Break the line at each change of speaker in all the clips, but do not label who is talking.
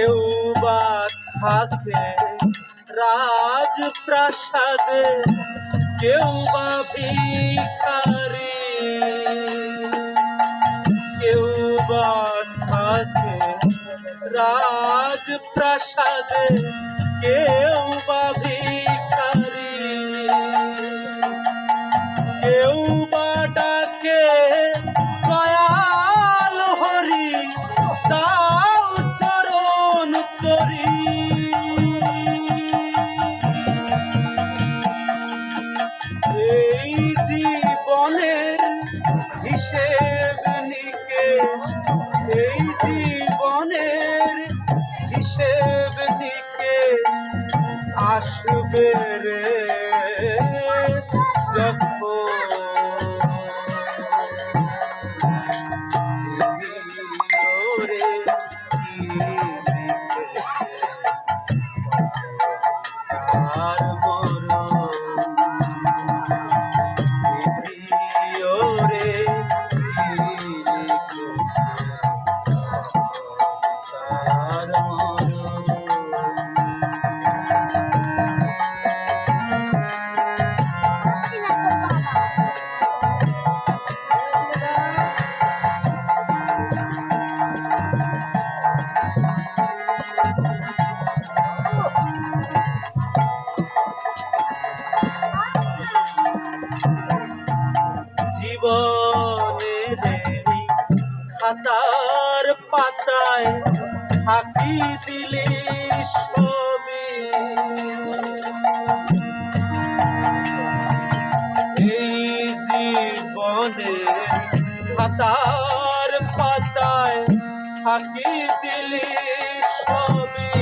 কেউ বা থাকে। রাজপ্রাসাদে কেউ বা ভিখারি। কেউ বা থাকে। রাজপ্রাসাদে কেউ বা ভিখারি। নিকেশ এই জীবনের হিসেব নিকে আসবে রে। খাতার পাতায় থাকি দিলি ছবি এই জীবনে খাতার পাতায় থাকি দিলি ছবি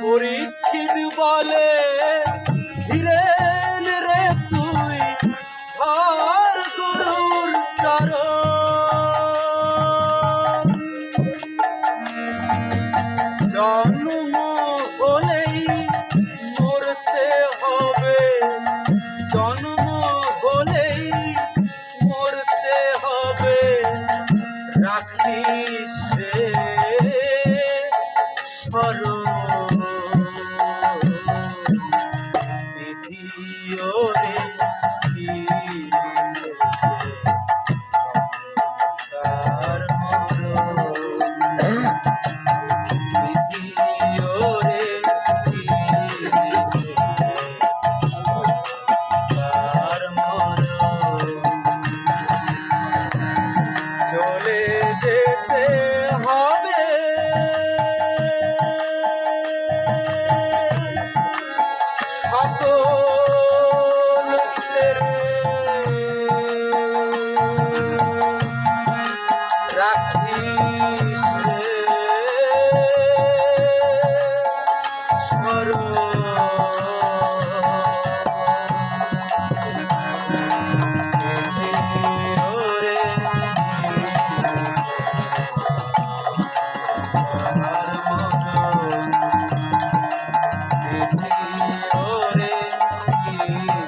পরীক্ষিত বলে কৃষ্ণে Mm-hmm.